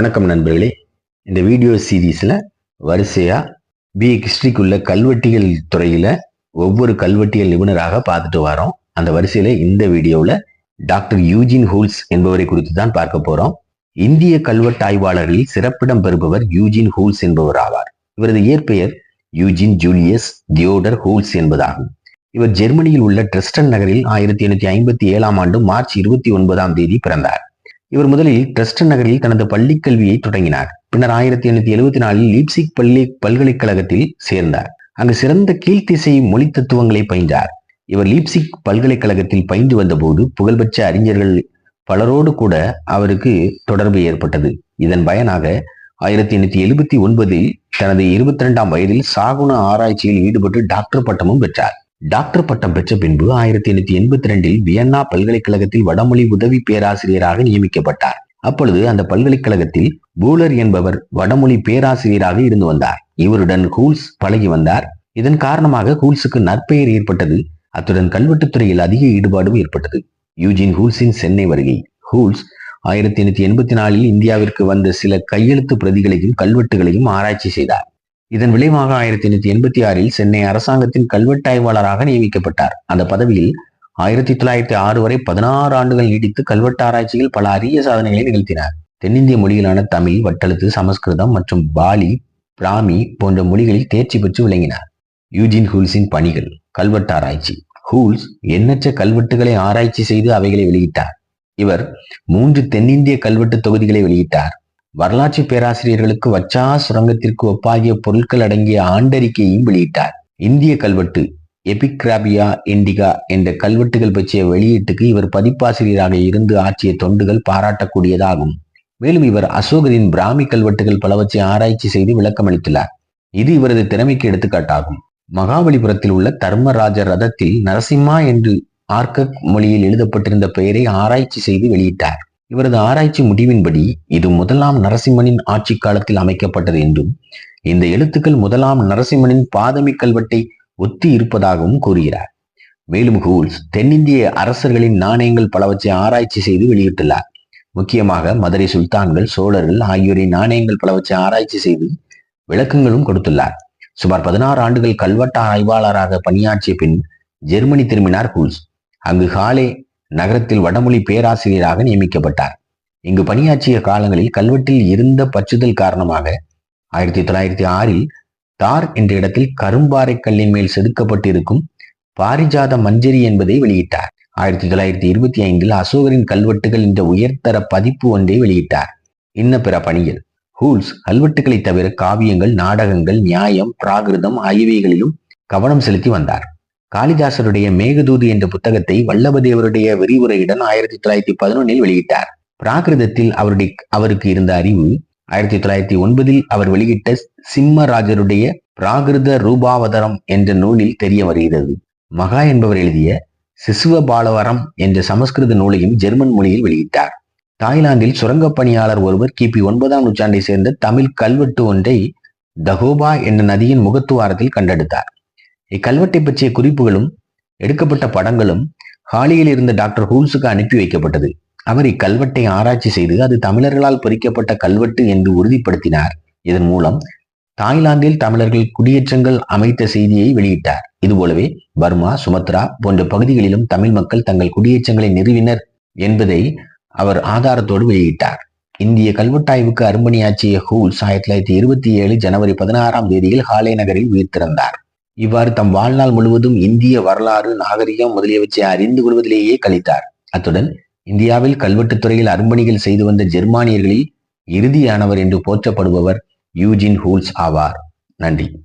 வணக்கம் நண்பர்களே. இந்த வீடியோ சீரீஸில் வரிசையாக பி ஹிஸ்ட்ரிக்குள்ள கல்வெட்டியல் துறையில் ஒவ்வொரு கல்வெட்டியல் நிபுணராக பார்த்துட்டு வரோம். அந்த வரிசையில் இந்த வீடியோவில் டாக்டர் யூஜின் ஹூல்ஸ் என்பவரை குறித்து தான் பார்க்க போகிறோம் இந்திய கல்வெட்டு ஆய்வாளர்களில் சிறப்பிடம் பெறுபவர் யூஜின் ஹூல்ஸ் என்பவர் ஆவார். இவரது இயற்பெயர் யூஜின் ஜூலியஸ் தியோடர் ஹூல்ஸ் என்பதாகும். இவர் ஜெர்மனியில் உள்ள ட்ரெஸ்டன் நகரில் ஆயிரத்தி எண்ணூத்தி ஐம்பத்தி ஏழாம் ஆண்டு மார்ச் இருபத்தி ஒன்பதாம் தேதி பிறந்தார். இவர் முதலில் டிரஸ்டன் நகரில் தனது பள்ளிக் கல்வியை தொடங்கினார். பின்னர் ஆயிரத்தி எண்ணூத்தி எழுபத்தி நாலில் லீப்சிக் பள்ளி பல்கலைக்கழகத்தில் சேர்ந்தார். அங்கு சிறந்த கீழ்த்திசை மொழி தத்துவங்களை பயின்றார். இவர் லீப்சிக் பல்கலைக்கழகத்தில் பயின்று வந்தபோது புகழ்பெற்ற அறிஞர்கள் பலரோடு கூட அவருக்கு தொடர்பு ஏற்பட்டது. இதன் பயனாக ஆயிரத்தி எண்ணூத்தி எழுபத்தி ஒன்பதில் தனது இருபத்தி ரெண்டாம் வயதில் சாகுண ஆராய்ச்சியில் ஈடுபட்டு டாக்டர் பட்டமும் பெற்றார். டாக்டர் பட்டம் பெற்ற பின்பு ஆயிரத்தி எண்ணூத்தி எண்பத்தி ரெண்டில் வியன்னா பல்கலைக்கழகத்தில் வடமொழி உதவி பேராசிரியராக நியமிக்கப்பட்டார். அப்பொழுது அந்த பல்கலைக்கழகத்தில் பூலர் என்பவர் வடமொழி பேராசிரியராக இருந்து வந்தார். இவருடன் ஹூல்ஸ் பழகி வந்தார். இதன் காரணமாக ஹூல்ஸுக்கு நற்பெயர் ஏற்பட்டது. அத்துடன் கல்வெட்டுத்துறையில் அதிக ஈடுபாடும் ஏற்பட்டது. யூஜின் ஹூல்ஸின் சென்னை வருகை. ஹூல்ஸ் ஆயிரத்தி எண்ணூத்தி எண்பத்தி நாலில் இந்தியாவிற்கு வந்த சில கையெழுத்து பிரதிகளையும் கல்வெட்டுகளையும் ஆராய்ச்சி செய்தார். இதன் விளைவாக ஆயிரத்தி எண்ணூத்தி எண்பத்தி ஆறில் சென்னை அரசாங்கத்தின் கல்வெட்டாய்வாளராக நியமிக்கப்பட்டார். அந்த பதவியில் ஆயிரத்தி தொள்ளாயிரத்தி ஆறு வரை பதினாறு ஆண்டுகள் நீடித்து கல்வெட்டு ஆராய்ச்சியில் பல அரிய சாதனைகளை நிகழ்த்தினார். தென்னிந்திய மொழிகளான தமிழ் வட்டெழுத்து சமஸ்கிருதம் மற்றும் பாலி பிராமி போன்ற மொழிகளில் தேர்ச்சி பெற்று விளங்கினார். யூஜின் ஹூல்ஸின் பணிகள் கல்வெட்டு ஆராய்ச்சி. ஹூல்ஸ் எண்ணற்ற கல்வெட்டுகளை ஆராய்ச்சி செய்து அவைகளை வெளியிட்டார். இவர் மூன்று தென்னிந்திய கல்வெட்டு தொகுதிகளை வெளியிட்டார். வரலாற்று பேராசிரியர்களுக்கு வச்சா சுரங்கத்திற்கு ஒப்பாகிய பொருட்கள் அடங்கிய ஆண்டறிக்கையையும் வெளியிட்டார். இந்திய கல்வெட்டு எபிக்ராபியா இண்டிகா என்ற கல்வெட்டுகள் பற்றிய வெளியீட்டுக்கு இவர் பதிப்பாசிரியராக இருந்து ஆற்றிய தொண்டுகள் பாராட்டக்கூடியதாகும். மேலும் இவர் அசோகரின் பிராமி கல்வெட்டுகள் பலவற்றை ஆராய்ச்சி செய்து விளக்கமளித்துள்ளார். இது இவரது திறமைக்கு எடுத்துக்காட்டாகும். மகாபலிபுரத்தில் உள்ள தர்மராஜ ரதத்தில் நரசிம்மா என்று ஆர்கக் மொழியில் எழுதப்பட்டிருந்த பெயரை ஆராய்ச்சி செய்து வெளியிட்டார். இவரது ஆராய்ச்சி முடிவின்படி இது முதலாம் நரசிம்மனின் ஆட்சி காலத்தில் அமைக்கப்பட்டது என்றும் இந்த எழுத்துக்கள் முதலாம் நரசிம்மனின் பாதமி கல்வெட்டை ஒத்தி இருப்பதாகவும் கூறுகிறார். மேலும் ஹூல்ஸ் தென்னிந்திய அரசர்களின் நாணயங்கள் பலவற்றை ஆராய்ச்சி செய்து வெளியிட்டுள்ளார். முக்கியமாக மதுரை சுல்தான்கள் சோழர்கள் ஆகியோரின் நாணயங்கள் பலவற்றை ஆராய்ச்சி செய்து விளக்கங்களும் கொடுத்துள்ளார். சுமார் பதினாறு ஆண்டுகள் கல்வெட்ட ஆய்வாளராக பணியாற்றிய பின் ஜெர்மனி திரும்பினார் ஹூல்ஸ். அங்கு ஹாலே நகரத்தில் வடமொழி பேராசிரியராக நியமிக்கப்பட்டார். இங்கு பணியாற்றிய காலங்களில் கல்வெட்டில் இருந்த பச்சுதல் காரணமாக ஆயிரத்தி தொள்ளாயிரத்தி ஆறில் தார் என்ற இடத்தில் கரும்பாறை கல்லின் மேல் செதுக்கப்பட்டிருக்கும் பாரிஜாத மஞ்சரி என்பதை வெளியிட்டார். ஆயிரத்தி தொள்ளாயிரத்தி இருபத்தி ஐந்தில் அசோகரின் கல்வெட்டுகள் என்ற உயர்தர பதிப்பு ஒன்றை வெளியிட்டார். இன்ன பிற பணிகள் ஹூல்ஸ் கல்வெட்டுகளை தவிர காவியங்கள் நாடகங்கள் நியாயம் பிராகிருதம் ஆகியவைகளிலும் கவனம் செலுத்தி வந்தார். காளிதாசருடைய மேகதூது என்ற புத்தகத்தை வல்லபதேவருடைய விரிவுரையுடன் ஆயிரத்தி தொள்ளாயிரத்தி பதினொன்னில் வெளியிட்டார். பிராகிருதத்தில் அவருடைய அவருக்கு இருந்த அறிவு ஆயிரத்தி தொள்ளாயிரத்தி ஒன்பதில் அவர் வெளியிட்ட சிம்மராஜருடைய பிராகிருத ரூபாவதரம் என்ற நூலில் தெரிய வருகிறது. மகா என்பவர் எழுதிய சிசுவ பாலவரம் என்ற சமஸ்கிருத நூலையும் ஜெர்மன் மொழியில் வெளியிட்டார். தாய்லாந்தில் சுரங்கப் பணியாளர் ஒருவர் கிபி ஒன்பதாம் நூற்றாண்டை சேர்ந்த தமிழ் கல்வெட்டு ஒன்றை தகோபா என்ற நதியின் முகத்துவாரத்தில் கண்டெடுத்தார். இக்கல்வெட்டை பற்றிய குறிப்புகளும் எடுக்கப்பட்ட படங்களும் ஹாலியில் இருந்த டாக்டர் ஹூல்ஸுக்கு அனுப்பி வைக்கப்பட்டது. அவர் இக்கல்வெட்டை ஆராய்ச்சி செய்து அது தமிழர்களால் பொறிக்கப்பட்ட கல்வெட்டு என்று உறுதிப்படுத்தினார். இதன் மூலம் தாய்லாந்தில் தமிழர்கள் குடியேற்றங்கள் அமைத்த செய்தியை வெளியிட்டார். இதுபோலவே பர்மா சுமத்ரா போன்ற பகுதிகளிலும் தமிழ் மக்கள் தங்கள் குடியேற்றங்களை நிறுவினர் என்பதை அவர் ஆதாரத்தோடு வெளியிட்டார். இந்திய கல்வெட்டாய்வுக்கு அரும்பணியாற்றிய ஹூல்ஸ் ஆயிரத்தி தொள்ளாயிரத்தி இருபத்தி ஏழு ஜனவரி பதினாறாம் தேதியில் ஹாலே நகரில் உயிர்த்திருந்தார் இவ்வாறு தம் வாழ்நாள் முழுவதும் இந்திய வரலாறு நாகரிகம் முதலியவற்றை அறிந்து கொள்வதிலேயே கழித்தார். அத்துடன் இந்தியாவில் கல்வெட்டுத் துறையில் அரும்பணிகள் செய்து வந்த ஜெர்மானியர்களில் இறுதியானவர் என்று போற்றப்படுபவர் யூஜின் ஹூல்ஸ் ஆவார். நன்றி.